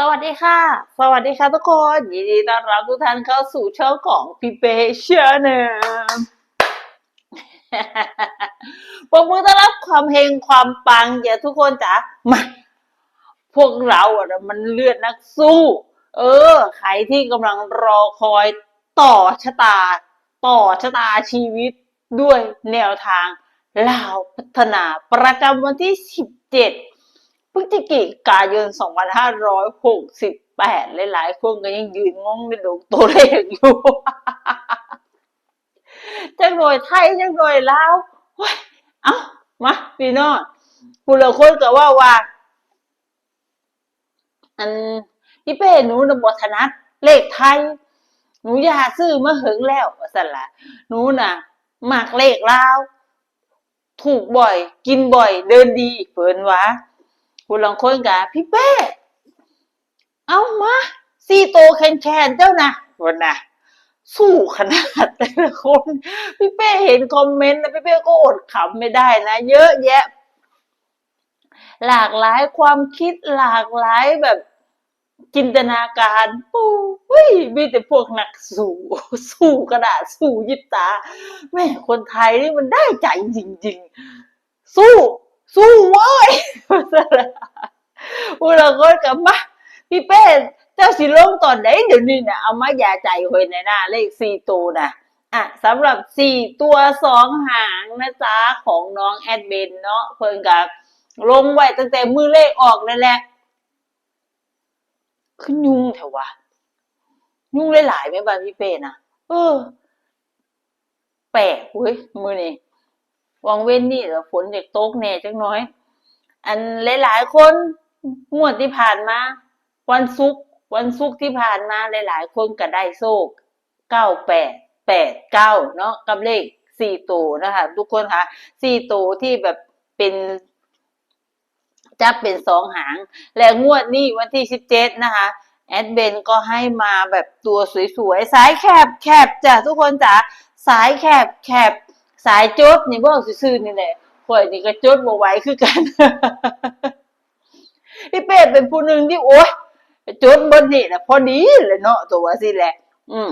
สวัสดีค่ะ สวัสดีค่ะทุกคน ยินดีต้อนรับทุกท่านเข้าสู่ช่องของพี่เป้ชอร์เนมปรบมือต้อนรับความเฮงความปังอย่าทุกคนจ๋ามาพวกเราอะนะมันเลือดนักสู้ เออ ใครที่กำลังรอคอยต่อชะตา ต่อชะตาชีวิตด้วยแนวทางลาวพัฒนาประจำวันที่ 17 พฤศจิกายน 2568 หลายๆคนก็ยังยืนงงในดงตัวเลขอยู่ จังหน่วยไทย จังหน่วยลาวเอ้า มาพี่น้องผู้ละคนก็ว่าว่า อันพี่เป้หนูนบถนัดเลขไทย หนูอยาซื้อมาเหึงแล้วสั่นละหนูน่ะมักเลขลาว ถูกบ่อย กินบ่อย เดินดีเพิ่นวะ ผู้ลางคนกะพี่เป้เอามาสี่โตแคนแคนเจ้านะวันน่ะ สู้ขนาดแต่ละคน พี่เป้เห็นคอมเมนต์นะพี่เป้ก็อดขำไม่ได้นะ เยอะแยะ หลากหลายความคิดหลากหลายแบบจินตนาการปู้ยมีแต่พวกนักสู้สู้กระดาษสู้ยิบตาแม่คนไทยนี่มันได้ใจจริง ๆ สู้ สู้เว้ยอุลาก็กลับมาพี่เป้เจ้าสิลงตอนไหนเดี๋ยวนี้นะเอามายาใจไว้ในหน้าเลขสี่ตัวนะอะสำหรับสี่ตัวสองหางนะจ๊ะของน้องแอดเบนเนาะเพิ่นกับลงไว้ตั้งแต่มือเลขออกนั่นแหละขึ้นยุ่งแถววะยุ่งหลายๆไหมบ้านพี่เป้นะเออ แปลกเว้ยมือนี่ วังเว้นนี่แล้วฝนจะตกแน่จังน้อย อันหลายๆคนงวดที่ผ่านมา วันศุกร์วันศุกร์ที่ผ่านมาหลายๆ คนก็ได้โชคเก้าแปดแปดเก้าเนาะกับเลขสี่ตัวนะคะทุกคนคะสี่ตัวที่แบบเป็นจะเป็นสองหาง และงวดนี้วันที่สิบเจ็ดนะคะแอดเบนก็ให้มาแบบตัวสวยๆ สายแคบแคบจ้ะทุกคนจ๋าสายแคบแคบ สายจดนี่บอกซื่อๆนี่แหละข่อยนี่ก็จดบ่ไหวคือกันพี่เป้เป็นผู้หนึ่งที่โอ๊ยจดบนนี่นะพอดีเลยเนาะตัวสิแหละ อืม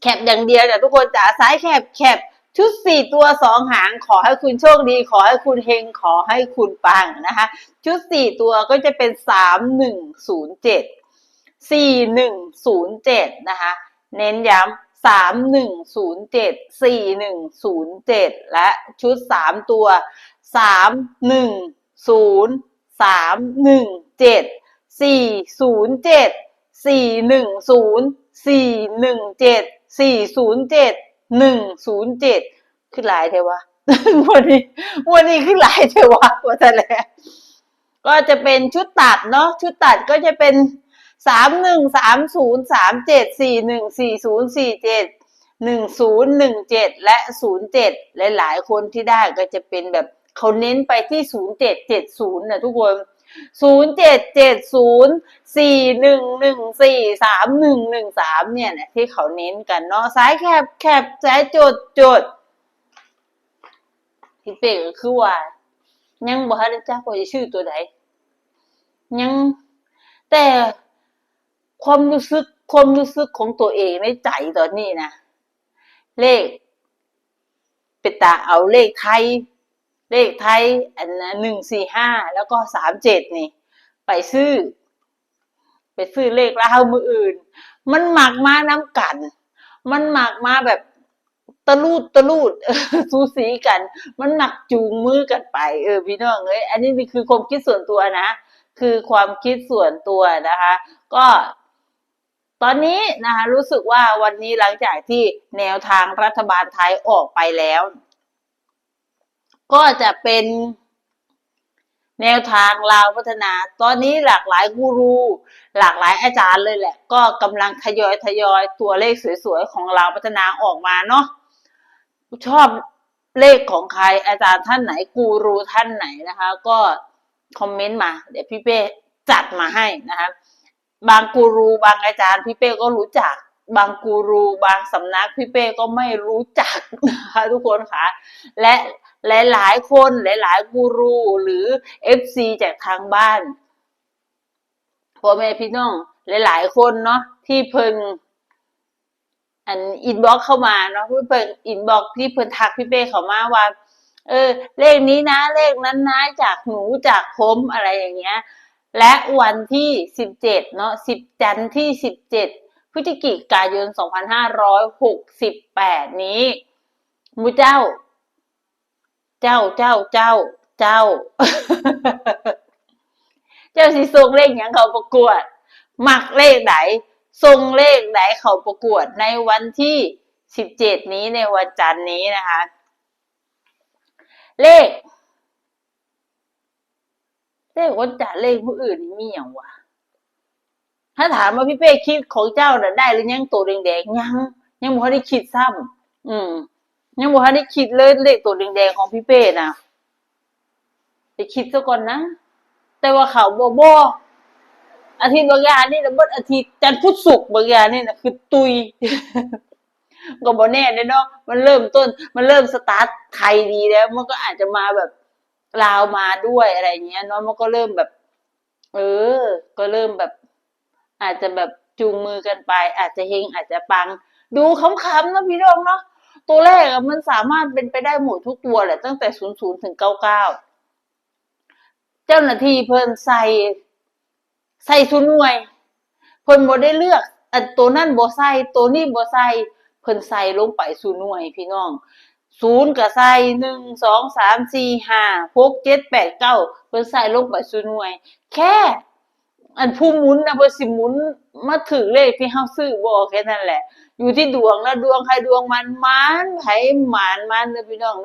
แคบอย่างเดียวแต่ทุกคนจ๋าซ้ายแคบแคบชุดสี่ตัวสองหางขอให้คุณโชคดี ขอให้คุณเฮงขอให้คุณปังนะคะ ชุดสี่ตัวก็จะเป็นสามหนึ่งศูนย์เจ็ดสี่หนึ่งศูนย์เจ็ดนะคะ เน้นย้ำ สามหนึ่งศูนย์เจ็ดสี่หนึ่งศูนย์เจ็ดและชุดสามตัวสามหนึ่งศูนย์สามหนึ่งเจ็ดสี่ศูนย์เจ็ดสี่หนึ่งศูนย์สี่หนึ่งเจ็ดสี่ศูนย์เจ็ดหนึ่งศูนย์เจ็ดขึ้นหลายเทวะวันนี้วันนี้ขึ้นหลายเทวะว่าแต่แล้วก็จะเป็นชุดตัดเนาะชุดตัดก็จะเป็น สามหนึ่งสามศูนย์สามเจ็ดสี่หนึ่งสี่ศูนย์สี่เจ็ดหนึ่งศูนย์หนึ่งเจ็ดและศูนย์เจ็ดหลายๆคนที่ได้ก็จะเป็นแบบเขาเน้นไปที่ศูนย์เจ็ดเจ็ดศูนย์นะทุกคนศูนย์เจ็ดเจ็ดศูนย์สี่หนึ่งหนึ่งสี่สามหนึ่งหนึ่งสามเนี่ยนะที่เขาเน้นกันเนาะซ้ายแคบแคบซ้ายจดจดที่เป๊ก็คือว่า ยังบ่ทันได้จักว่าจะชื่อตัวใดยังแต่ ความรู้สึกความรู้สึกของตัวเองในใจตอนนี้นะเลขเป็นตาเอาเลขไทย เลขไทย อันหนึ่งสี่ห้าแล้วก็สามเจ็ดนี่ ไปซื้อ ไปซื้อเลขแล้วเอามืออื่น มันหมักมาน้ำกัน มันหมักมาแบบตะลูดตะลูดสูสีกัน มันหมักจูงมือกันไป เออพี่น้องเอ้ยอันนี้นี่คือความคิดส่วนตัวนะ คือความคิดส่วนตัวนะคะ ก็ ตอนนี้นะคะรู้สึกว่าวันนี้หลังจากที่แนวทางรัฐบาลไทยออกไปแล้ว ก็จะเป็นแนวทางลาวพัฒนา ตอนนี้หลากหลายกูรู หลากหลายอาจารย์เลยแหละ ก็กำลังทยอยทยอยตัวเลขสวยๆของลาวพัฒนาออกมาเนาะชอบเลขของใครอาจารย์ท่านไหนกูรูท่านไหนนะคะ ก็คอมเมนต์มา เดี๋ยวพี่เป้จัดมาให้นะคะ บางกูรูบางอาจารย์พี่เป้ก็รู้จัก บางกูรูบางสำนักพี่เป้ก็ไม่รู้จักนะคะทุกคนค่ะ และหลายๆคนหลายๆกูรูหรือ FC จากทางบ้านพ่อแม่พี่น้องหลายๆคนเนาะที่เพิ่นอันอินบ็อกเข้ามาเนาะเพิ่นอินบ็อกที่เพิ่นทักพี่เป้เขามาว่า เออ เลขนี้นะ เลขนั้นนะจากหนูจากผมอะไรอย่างเงี้ย และวันที่สิบเจ็ดเนาะสิบจันทร์ที่สิบเจ็ดพฤศจิกายนสองพันห้าร้อยหกสิบแปดนี้มูเจ้า เจ้าเจ้าเจ้าเจ้า เจ้าสิส่งเลขหยังเขาประกวดมักเลขไหนส่งเลขไหนเขาประกวดในวันที่สิบเจ็ดนี้ในวันจันทร์นี้นะคะ เลข เลขวันจันทร์เลขผู้อื่นนี่มีอย่างวะถ้าถามว่าพี่เป้คิดของเจ้าน่ะได้หรือยังตัวแดงๆยัง ยังบ่ทันได้คิดซ้ำอืม ยังบ่ทันได้คิดเลยเลขตัวแดงๆของพี่เป้น่ะไปคิดซะก่อนนะแต่ว่าเขาบ่บ่อาทิตย์บางอย่างนี่นะบดอาทิตย์จันทร์พุธศุกร์บางอย่างนี่นะคือตุยก็บ่แน่เด้เนาะมันเริ่มต้น มันเริ่มสตาร์ทไทยดีแล้ว มันก็อาจจะมาแบบ ลาวมาด้วยอะไรเงี้ยเนาะมันก็เริ่มแบบ เออ ก็เริ่มแบบ อาจจะแบบจูงมือกันไป อาจจะเฮงอาจจะปัง ดูขำๆนะพี่น้องเนาะตัวเลขอะมันสามารถเป็นไปได้หมดทุกตัวแหละตั้งแต่ศูนย์ศูนย์ถึงเก้าเก้าเจ้าหน้าที่เพิ่นใส่ใส่ทุนหน่วย เพิ่นบ่ได้เลือกอันตัวนั่นบ่ใส่ตัวนี้บ่ใส่เพิ่นใส่ลงไปสู่หน่วยพี่น้อง ศูนย์ก็ใส่หนึ่งสองสามสี่ห้าหกเจ็ดแปดเก้าเพิ่นใส่ลงไปสู่หน่วย แค่ อันผู้หมุนนะเพิ่นสิหมุนมาถึงเลขที่เฮาซื้อบ่แค่นั้นแหละ อยู่ที่ดวงแล้วดวงใครดวงมันมันไผหมานมันเด้อพี่น้อง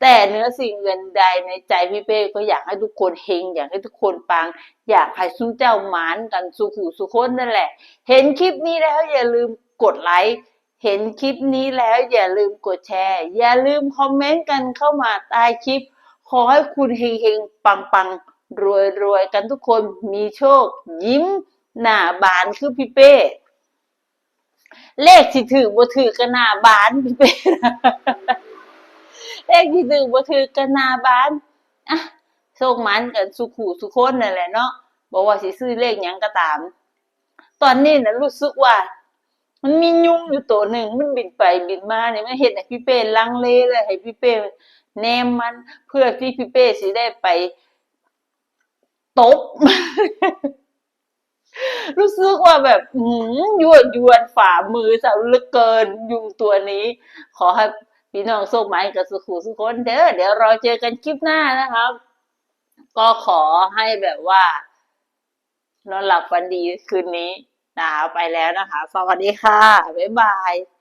แต่เนื้อสิ่งเงินใดในใจพี่เป้ก็อยากให้ทุกคนเฮงอยากให้ทุกคนปัง อยากให้ซุ้มเจ้าหมานกันสุขุสุคนนั่นแหละ เห็นคลิปนี้แล้วอย่าลืมกดไลค์ เห็นคลิปนี้แล้วอย่าลืมกดแชร์ อย่าลืมคอมเมนต์กันเข้ามาใต้คลิป ขอให้คุณเฮงๆ ปังๆ รวยๆ กันทุกคนมีโชค ยิ้ม หน้าบานคือพี่เป้ เลขที่ถือบ่ถือกันหน้าบานพี่เป้เลขที่ถือบ่ถือกันหน้าบานอะโชคมันกันสุขูสุคนนั่นแหละเนาะบอกว่าสิซื้อเลขยังก็ตาม ตอนนี้นะรู้สึกว่า มันมียุงอยู่ตัวหนึ่งมันบินไปบินมาเนี่ยมันเห็นให้พี่เป้ลังเลเลยให้พี่เป้แนมมันเพื่อที่พี่เป้สิได้ไปตบรู้สึกว่าแบบหืมยวนยวนฝ่ามือสาวเลือเกินยุงตัวนี้ ขอให้พี่น้องโชคหมายกับสุขุสุขคนเด้อเดี๋ยวเราเจอกันคลิปหน้านะครับ ก็ขอให้แบบว่านอนหลับฝันดีคืนนี้ นะไปแล้วนะคะ สวัสดีค่ะ บ๊ายบาย